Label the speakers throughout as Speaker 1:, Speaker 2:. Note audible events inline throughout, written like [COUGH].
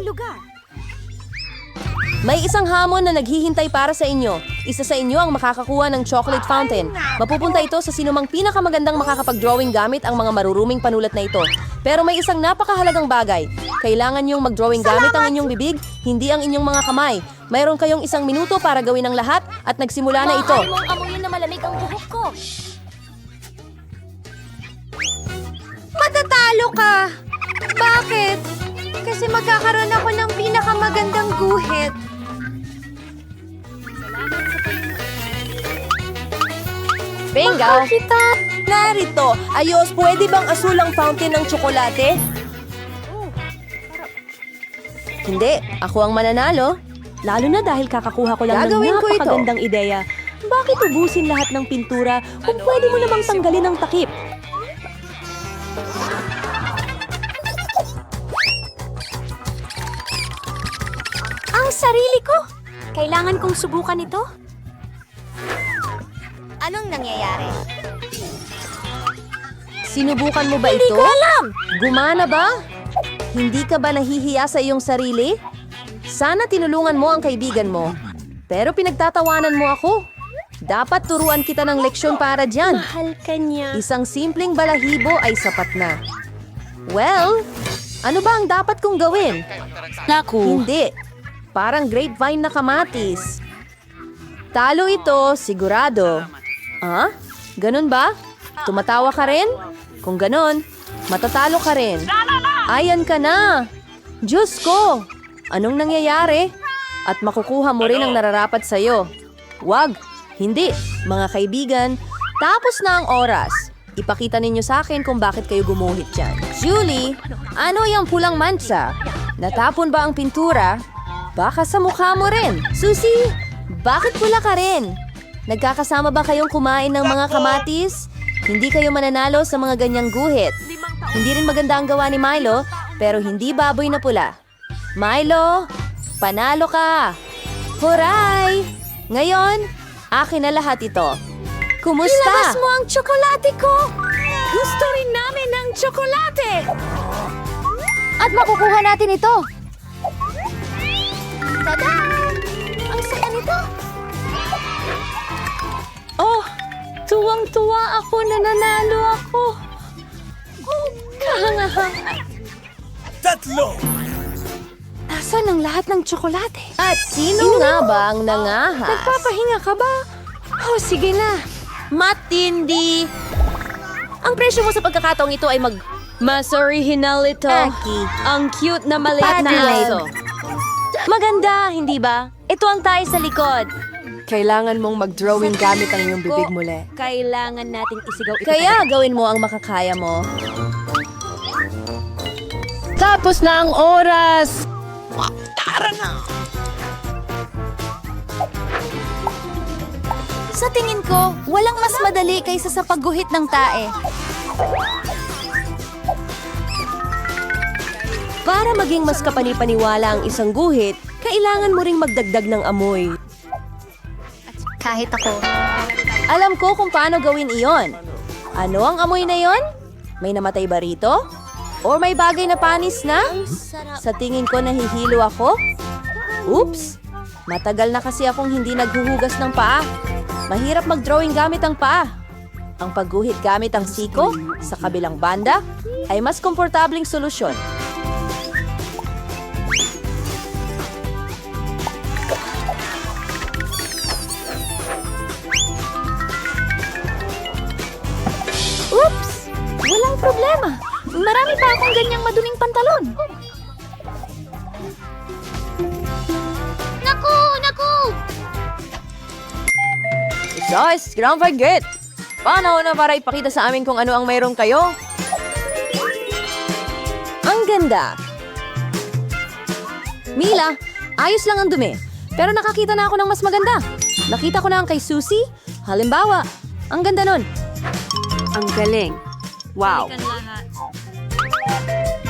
Speaker 1: ang lugar.
Speaker 2: May isang hamon na naghihintay para sa inyo. Isa sa inyo ang makakakuha ng chocolate fountain. Mapupunta ito sa sinumang pinakamagandang makakapag-drawing gamit ang mga maruruming panulat na ito. Pero may isang napakahalagang bagay. Kailangan niyong mag-drawing gamit ang inyong bibig, hindi ang inyong mga kamay. Mayroon kayong isang minuto para gawin ang lahat at nagsimula na ito.
Speaker 1: Maaari mong amuyin na malamig ang buhok ko. Matatalo ka! Bakit? Kasi magkakaroon ako ng pinakamagandang guhit.
Speaker 2: Bingo!
Speaker 1: Kita!
Speaker 2: Narito! Ayos, pwede bang asul ang fountain ng tsokolate? Hindi, ako ang mananalo. Lalo na dahil kakakuha ko lang
Speaker 1: Gagawin
Speaker 2: ng
Speaker 1: ko ito.
Speaker 2: napakagandang ideya. Bakit ubusin lahat ng pintura kung pwede mo namang tanggalin ang takip?
Speaker 1: Kailangan kong subukan ito. Anong nangyayari?
Speaker 2: Sinubukan mo ba
Speaker 1: Hindi
Speaker 2: ito?
Speaker 1: ko alam!
Speaker 2: Gumana ba? Hindi ka ba nahihiya sa iyong sarili? Sana tinulungan mo ang kaibigan mo. Pero pinagtatawanan mo ako. Dapat turuan kita ng leksyon para dyan.
Speaker 1: Mahal ka niya.
Speaker 2: Isang simpleng balahibo ay sapat na. Well, ano ba ang dapat kong gawin?
Speaker 1: Naku.
Speaker 2: Hindi. Parang grapevine na kamatis. Talo ito, sigurado. Ah? Ganun ba? Tumatawa ka rin? Kung ganun, matatalo ka rin. Ayan ka na! Diyos ko! Anong nangyayari? At makukuha mo rin ang nararapat sa'yo. Wag! Hindi! Mga kaibigan, tapos na ang oras. Ipakita ninyo sa akin kung bakit kayo gumuhit dyan. Julie, ano yung pulang mansa? Natapon ba ang pintura? Baka sa mukha mo rin. Susie, bakit pula ka rin? Nagkakasama ba kayong kumain ng mga kamatis? Hindi kayo mananalo sa mga ganyang guhit. Hindi rin maganda ang gawa ni Milo, pero hindi baboy na pula. Milo, panalo ka! Huray! Ngayon, akin na lahat ito. Kumusta?
Speaker 1: Ilabas mo ang tsokolate ko! Gusto rin namin ng tsokolate! At makukuha natin ito! Tada! Ang saya nito!
Speaker 2: Oh, tuwang-tuwa ako na nanalo ako. Oh, kahanga
Speaker 3: Tatlo!
Speaker 1: Nasaan ang lahat ng tsokolate?
Speaker 2: At sino nga ba ang nangahas?
Speaker 1: Nagpapahinga ka ba? Oh, sige na.
Speaker 2: Matindi! Ang presyo mo sa pagkakataong ito ay mag... Mas original ito.
Speaker 1: Aki.
Speaker 2: Ang cute na maliit na
Speaker 1: Adelaide.
Speaker 2: aso. Maganda, hindi ba? Ito ang tayo sa likod.
Speaker 4: Kailangan mong mag-drawing gamit ang iyong bibig muli.
Speaker 2: Kailangan nating isigaw ito. Kaya gawin mo ang makakaya mo.
Speaker 4: Tapos na ang oras!
Speaker 1: Sa tingin ko, walang mas madali kaysa sa pagguhit ng tae.
Speaker 2: Para maging mas kapanipaniwala ang isang guhit, kailangan mo ring magdagdag ng amoy.
Speaker 1: Kahit ako.
Speaker 2: Alam ko kung paano gawin iyon. Ano ang amoy na iyon? May namatay ba rito? Or may bagay na panis na? Sa tingin ko nahihilo ako? Oops! Matagal na kasi akong hindi naghuhugas ng paa. Mahirap mag-drawing gamit ang paa. Ang pagguhit gamit ang siko sa kabilang banda ay mas komportabling solusyon.
Speaker 1: Problema. Marami pa akong ganyang maduming pantalon. Naku! Naku!
Speaker 2: Sus, ground forget! Paano na para ipakita sa amin kung ano ang mayroon kayo? Ang ganda! Mila, ayos lang ang dumi. Pero nakakita na ako ng mas maganda. Nakita ko na ang kay Susie. Halimbawa, ang ganda nun.
Speaker 4: Ang galing. Wow.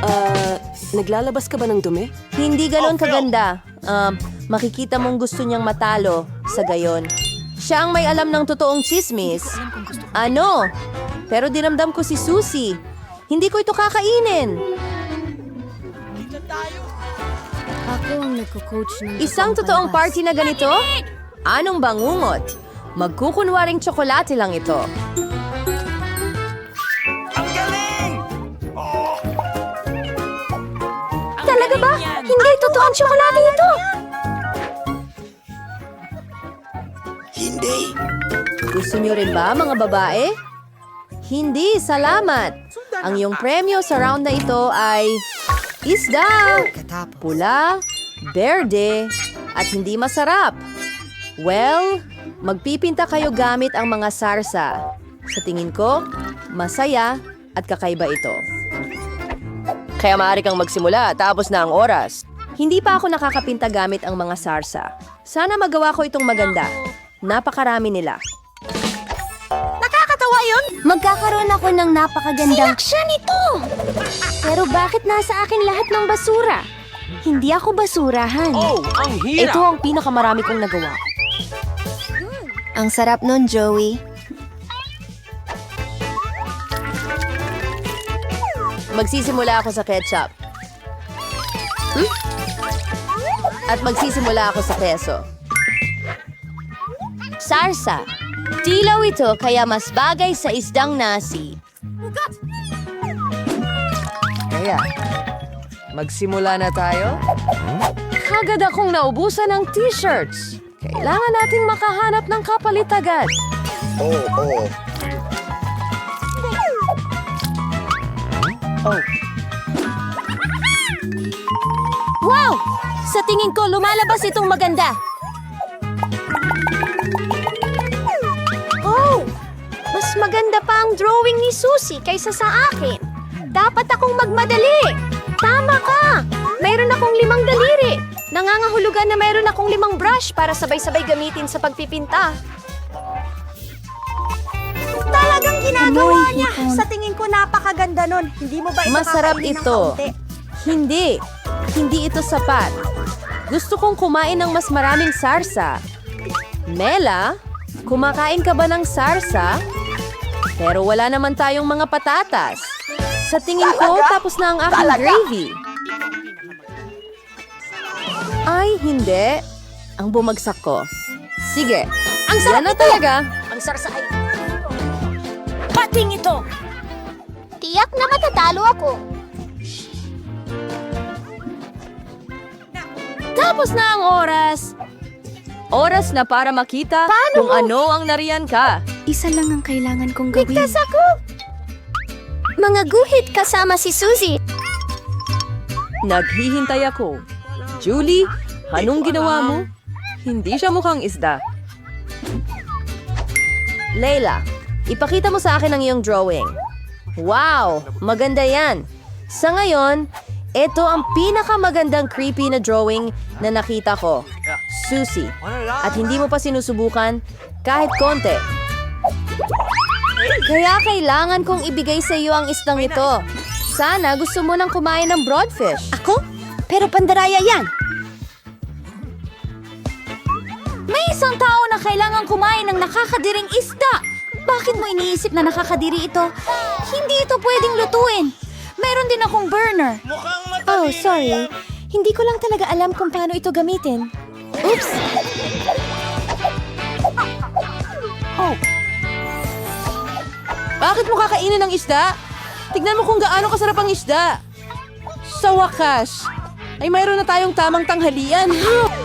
Speaker 4: Uh, naglalabas ka ba ng dumi?
Speaker 2: Hindi ganon kaganda. Um, makikita mong gusto niyang matalo sa gayon. Siya ang may alam ng totoong chismis. Ano? Pero dinamdam ko si Susie. Hindi ko ito kakainin.
Speaker 1: Ako ang nagko-coach ng
Speaker 2: Isang totoong party na ganito? Anong bangungot? Magkukunwaring tsokolate lang ito.
Speaker 1: Talaga ba? Hindi totoo ang tsokolate ito!
Speaker 3: Hindi.
Speaker 2: Gusto niyo rin ba, mga babae? Hindi, salamat. Ang iyong premyo sa round na ito ay isda, pula, berde, at hindi masarap. Well, magpipinta kayo gamit ang mga sarsa. Sa tingin ko, masaya at kakaiba ito. Kaya maaari kang magsimula, tapos na ang oras. Hindi pa ako nakakapinta gamit ang mga sarsa. Sana magawa ko itong maganda. Napakarami nila.
Speaker 1: Nakakatawa yun! Magkakaroon ako ng napakagandang... Seleksyon ito! Pero bakit nasa akin lahat ng basura? Hindi ako basurahan.
Speaker 3: Oh, ang
Speaker 2: Ito ang pinakamarami kong nagawa.
Speaker 1: Ang sarap nun, Joey.
Speaker 2: Magsisimula ako sa ketchup. Hmm? At magsisimula ako sa keso.
Speaker 1: Sarsa. Tilaw ito kaya mas bagay sa isdang nasi.
Speaker 2: Kaya, magsimula na tayo? Kagad akong naubusan ng t-shirts. Kailangan nating makahanap ng kapalit agad.
Speaker 1: Wow! Sa tingin ko, lumalabas itong maganda. Oh! Mas maganda pa ang drawing ni Susie kaysa sa akin. Dapat akong magmadali. Tama ka! Mayroon akong limang daliri. Nangangahulugan na mayroon akong limang brush para sabay-sabay gamitin sa pagpipinta.
Speaker 5: Ginagawa niya. Sa tingin ko napakaganda nun. Hindi mo ba ito
Speaker 2: Masarap
Speaker 5: kakainin ng
Speaker 2: ito.
Speaker 5: kaunti?
Speaker 2: Hindi. Hindi ito sapat. Gusto kong kumain ng mas maraming sarsa. Mela, kumakain ka ba ng sarsa? Pero wala naman tayong mga patatas. Sa tingin ko, tapos na ang aking gravy. Ay, hindi. Ang bumagsak ko. Sige.
Speaker 1: Ang sarap
Speaker 2: Yan na
Speaker 1: ito!
Speaker 2: talaga.
Speaker 1: Ang sarsa ay...
Speaker 5: Pating ito.
Speaker 1: Tiyak na matatalo ako.
Speaker 2: Tapos na ang oras. Oras na para makita kung ano ang nariyan ka.
Speaker 1: Isa lang ang kailangan kong gawin. Ligtas ako! Mga guhit kasama si Suzy.
Speaker 2: Naghihintay ako. Julie, anong ginawa mo? Hindi siya mukhang isda. Layla, ipakita mo sa akin ang iyong drawing. Wow, maganda yan. Sa ngayon, ito ang pinakamagandang creepy na drawing na nakita ko. Susie. At hindi mo pa sinusubukan kahit konti. Kaya kailangan kong ibigay sa iyo ang isdang ito. Sana gusto mo nang kumain ng broadfish.
Speaker 1: Ako? Pero pandaraya yan. May isang tao na kailangan kumain ng nakakadiring isda. Bakit mo iniisip na nakakadiri ito? Hindi ito pwedeng lutuin. Meron din akong burner.
Speaker 3: Mukhang
Speaker 1: Oh, sorry. Hindi ko lang talaga alam kung paano ito gamitin. Oops!
Speaker 2: Oh. Bakit mo kakainin ng isda? Tignan mo kung gaano kasarap ang isda. Sa wakas, ay mayroon na tayong tamang tanghalian. [GASPS] [LAUGHS]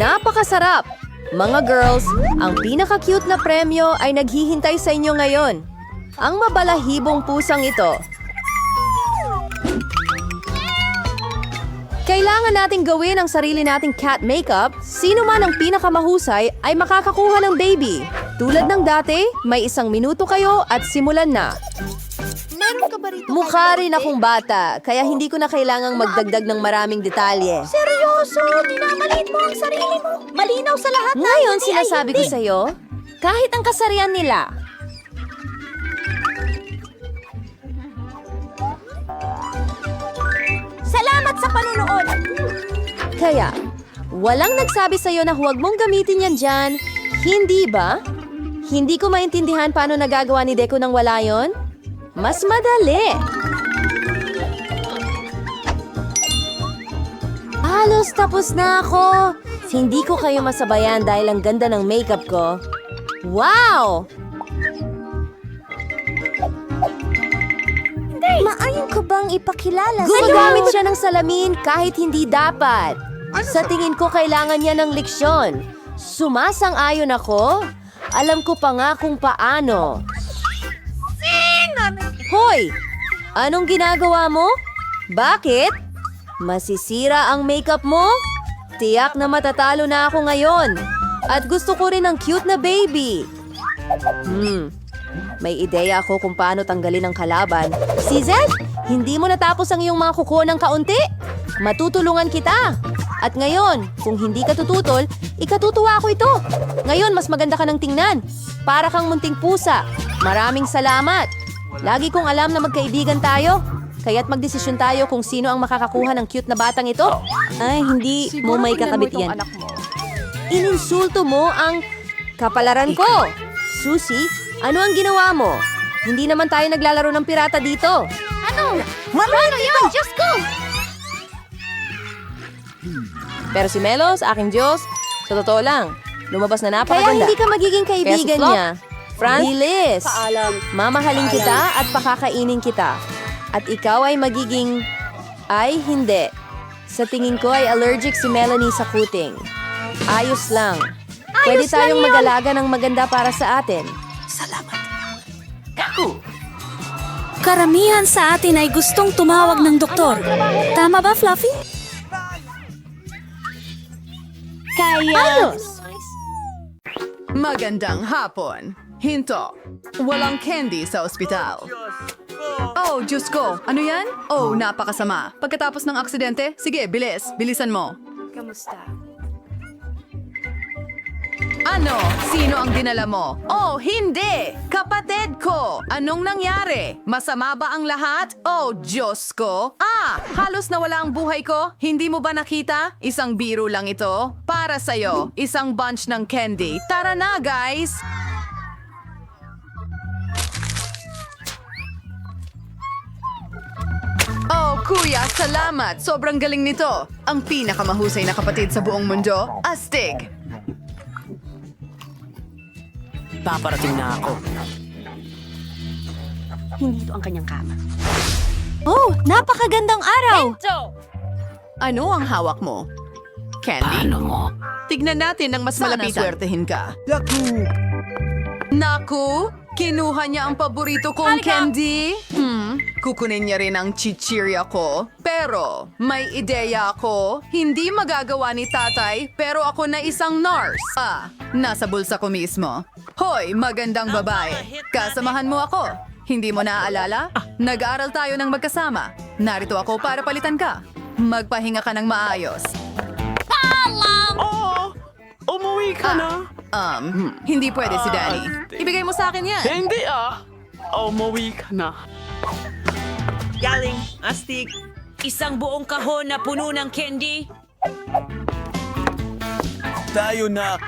Speaker 2: Napakasarap! Mga girls, ang pinaka-cute na premyo ay naghihintay sa inyo ngayon. Ang mabalahibong pusang ito. Kailangan nating gawin ang sarili nating cat makeup. Sino man ang pinakamahusay ay makakakuha ng baby. Tulad ng dati, may isang minuto kayo at simulan na.
Speaker 5: Meron ka ba rito?
Speaker 2: Mukha rin akong bata, kaya hindi ko na kailangang magdagdag ng maraming detalye.
Speaker 5: Seryoso, minamalit mo ang sarili mo. Malinaw sa lahat na
Speaker 2: Ngayon
Speaker 5: hindi ay
Speaker 2: sinasabi ko
Speaker 5: hindi.
Speaker 2: sa'yo, kahit ang kasarian nila,
Speaker 5: Salamat sa panunood.
Speaker 2: Kaya, walang nagsabi sa'yo na huwag mong gamitin yan dyan. Hindi ba? Hindi ko maintindihan paano nagagawa ni Deco nang wala yon. Mas madali. Halos tapos na ako. Hindi ko kayo masabayan dahil ang ganda ng makeup ko. Wow!
Speaker 5: Maayon ko bang ipakilala
Speaker 2: Gumagamit siya ng salamin kahit hindi dapat. Sa tingin ko kailangan niya ng leksyon. Sumasang-ayon ako. Alam ko pa nga kung paano. Hoy! Anong ginagawa mo? Bakit? Masisira ang makeup mo? Tiyak na matatalo na ako ngayon. At gusto ko rin ng cute na baby. Hmm, may ideya ako kung paano tanggalin ang kalaban. Si Zed, hindi mo natapos ang iyong mga kuko ng kaunti? Matutulungan kita. At ngayon, kung hindi ka tututol, ikatutuwa ko ito. Ngayon, mas maganda ka ng tingnan. Para kang munting pusa. Maraming salamat. Lagi kong alam na magkaibigan tayo. Kaya't magdesisyon tayo kung sino ang makakakuha ng cute na batang ito. Ay, hindi mo may kakabit yan. Ininsulto mo ang kapalaran ko. Susi, ano ang ginawa mo? Hindi naman tayo naglalaro ng pirata dito.
Speaker 1: Ano? Paano yun? Diyos ko!
Speaker 2: Pero si Melos, aking Diyos, sa totoo lang, lumabas na
Speaker 1: Kaya
Speaker 2: napakaganda.
Speaker 1: hindi ka magiging
Speaker 2: Kaya si
Speaker 1: kaibigan
Speaker 2: Flop,
Speaker 1: niya.
Speaker 2: Franz, bilis. Mamahalin kita at pakakainin kita. At ikaw ay magiging... Ay, hindi. Sa tingin ko ay allergic si Melanie sa kuting. Ayos lang. Pwede
Speaker 1: Ayos lang
Speaker 2: tayong
Speaker 1: yun.
Speaker 2: mag-alaga ng maganda para sa atin.
Speaker 6: Karamihan sa atin ay gustong tumawag ng doktor. Tama ba, Fluffy?
Speaker 2: Ayos!
Speaker 7: Magandang hapon. Hinto. Walang candy sa ospital. Oh, Diyos ko. Ano yan? Oh, napakasama. Pagkatapos ng aksidente, sige, bilis. Bilisan mo. Ano? Sino ang dinala mo? Oh, hindi! Kapatid ko! Anong nangyari? Masama ba ang lahat? Oh, Diyos ko! Ah! Halos nawala ang buhay ko? Hindi mo ba nakita? Isang biro lang ito. Para sa'yo, isang bunch ng candy. Tara na, guys! Kuya, salamat! Sobrang galing nito! Ang pinakamahusay na kapatid sa buong mundo, Astig!
Speaker 3: Paparating na ako.
Speaker 5: Oh, napakagandang araw!
Speaker 7: Ano ang hawak mo? Candy?
Speaker 3: Ano mo?
Speaker 7: Tignan natin ng mas malapit. Swertehin ka. Naku! Kinuha niya ang paborito kong candy? Hmm, kukunin niya rin ang chichirya ko. Pero, may ideya ako. Hindi magagawa ni tatay, pero ako na isang nurse. Ah, nasa bulsa ko mismo. Hoy, magandang babae. Kasamahan mo ako. Hindi mo naaalala? Nag-aaral tayo ng magkasama. Narito ako para palitan ka. Magpahinga ka ng maayos.
Speaker 3: Umuwi ka na!
Speaker 7: Um, hindi pwede si Danny. Ibigay mo sa akin yan.
Speaker 3: Hindi ah! Umuwi ka na.
Speaker 8: Galing, astig. Isang buong kahon na puno ng candy.
Speaker 3: Tayo na!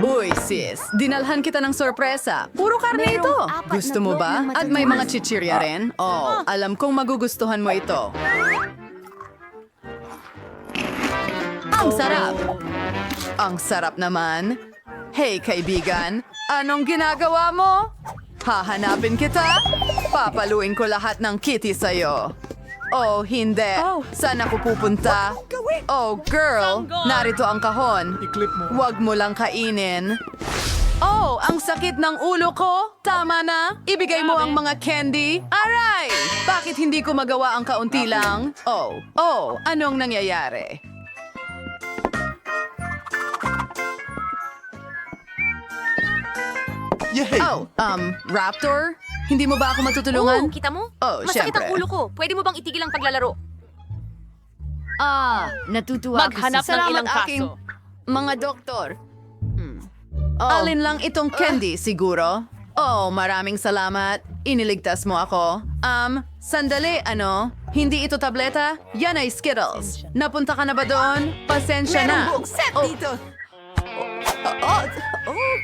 Speaker 7: Uy, sis, dinalhan kita ng sorpresa. Puro karne ito. Gusto mo ba? At may mga chichirya rin? Oh, alam kong magugustuhan mo ito. Ang sarap! Ang sarap naman. Hey, kaibigan, anong ginagawa mo? Hahanapin kita? Papaluin ko lahat ng kitty sa'yo. Oh, hindi. Saan ako pupunta? Oh, girl, narito ang kahon.
Speaker 3: I-clip mo.
Speaker 7: Huwag mo lang kainin. Oh, ang sakit ng ulo ko. Tama na. Ibigay mo ang mga candy. Aray! Bakit hindi ko magawa ang kaunti lang? Oh, oh, anong nangyayari?
Speaker 3: Yay!
Speaker 7: Oh, um, Raptor? Hindi mo ba ako matutulungan?
Speaker 1: Oo, kita mo?
Speaker 7: Oh,
Speaker 1: Masakit
Speaker 7: syempre.
Speaker 1: ang ulo ko. Pwede mo bang itigil ang paglalaro?
Speaker 2: Ah, natutuwa
Speaker 8: Maghanap ng
Speaker 7: Salamat
Speaker 8: ilang
Speaker 7: aking
Speaker 8: kaso.
Speaker 7: mga doktor. Alin lang itong candy, siguro? Oh, maraming salamat. Iniligtas mo ako. Um, sandali, ano? Hindi ito tableta? Yan ay Skittles. Napunta ka na ba doon? Pasensya na.
Speaker 5: buong set
Speaker 7: Oh.
Speaker 5: dito.
Speaker 7: Oh, oh, oh.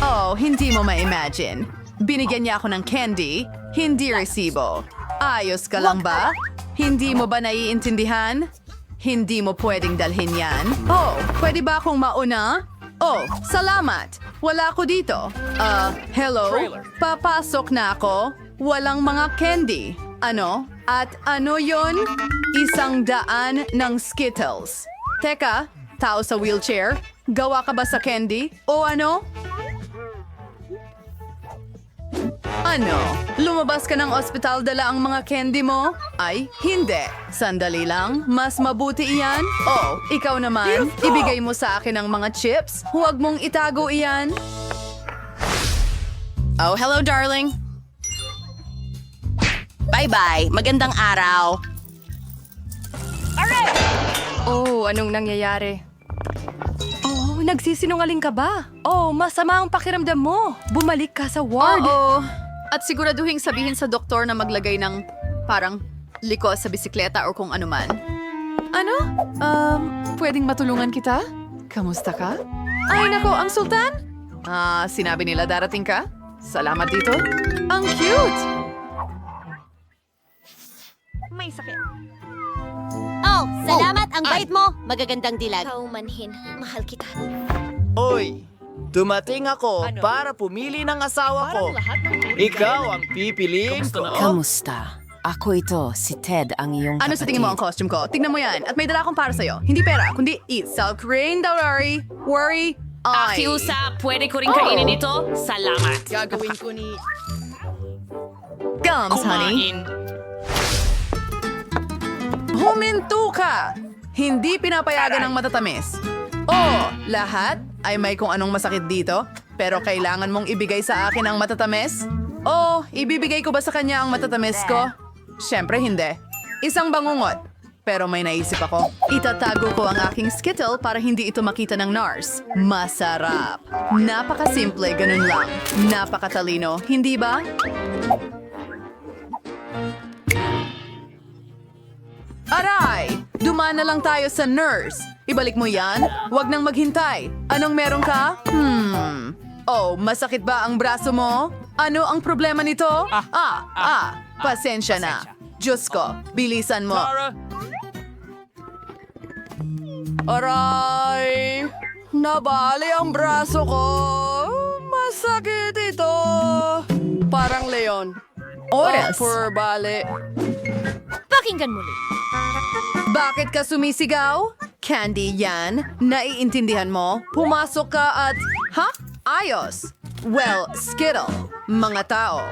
Speaker 7: Oh, hindi mo ma-imagine. Binigyan niya ako ng candy, hindi resibo. Ayos ka lang ba? Hindi mo ba naiintindihan? Hindi mo pwedeng dalhin yan. Oh, pwede ba akong mauna? Oh, salamat. Wala ako dito. Ah, hello? Papasok na ako. Walang mga candy. Ano? At ano yon? Isang daan ng Skittles. Teka, tao sa wheelchair, gawa ka ba sa candy? O ano? Ano? Lumabas ka ng ospital dala ang mga candy mo? Ay, hindi. Sandali lang, mas mabuti iyan. Oh, ikaw naman, ibigay mo sa akin ang mga chips. Huwag mong itago iyan.
Speaker 9: Oh, hello, darling. Bye-bye. Magandang araw.
Speaker 4: Oh, anong nangyayari? Nagsisinungaling ka ba? Oh, masama ang pakiramdam mo. Bumalik ka sa ward.
Speaker 7: Oo. At siguraduhin sabihin sa doktor na maglagay ng parang liko sa bisikleta o kung ano man. Ano? Um, pwedeng matulungan kita? Kamusta ka? Ay nako, ang sultan? Ah, sinabi nila darating ka? Salamat dito. Ang cute!
Speaker 1: Oh, salamat. Ang bait mo. Magagandang dilag. Kaumanhin. Mahal kita.
Speaker 10: Oy, dumating ako para pumili ng asawa ko. Ikaw ang pipiliin ko.
Speaker 9: Kamusta? Ako ito, si Ted, ang iyong
Speaker 7: Ano sa tingin mo ang costume ko? Tingnan mo yan. At may dala akong para sa'yo. Hindi pera, kundi eat. Self-cream, don't worry. Worry. Ay.
Speaker 8: Akiusa, pwede ko rin kainin ito? Salamat.
Speaker 10: Gagawin ko ni...
Speaker 7: Gums, honey.
Speaker 3: Kumain.
Speaker 7: Huminto ka! Hindi pinapayagan ng matatamis. Oh, lahat ay may kung anong masakit dito, pero kailangan mong ibigay sa akin ang matatamis? Oh, ibibigay ko ba sa kanya ang matatamis ko? Siyempre hindi. Isang bangungot. Pero may naisip ako. Itatago ko ang aking skittle para hindi ito makita ng NARS. Masarap. Napakasimple, ganun lang. Napakatalino, hindi ba? Aray! Dumaan na lang tayo sa nurse. Ibalik mo yan? Huwag nang maghintay. Anong meron ka? Hmm. Oh, masakit ba ang braso mo? Ano ang problema nito? Ah, ah, pasensya na. Diyos ko, bilisan mo.
Speaker 3: Tara,
Speaker 7: Aray! Nabali ang braso ko. Masakit ito. Parang leon.
Speaker 9: Oras.
Speaker 7: Oh, poor bali.
Speaker 1: Pakinggan muli.
Speaker 7: Bakit ka sumisigaw? Candy yan? Naiintindihan mo? Pumasok ka at... Ha? Ayos! Well, Skittle, mga tao.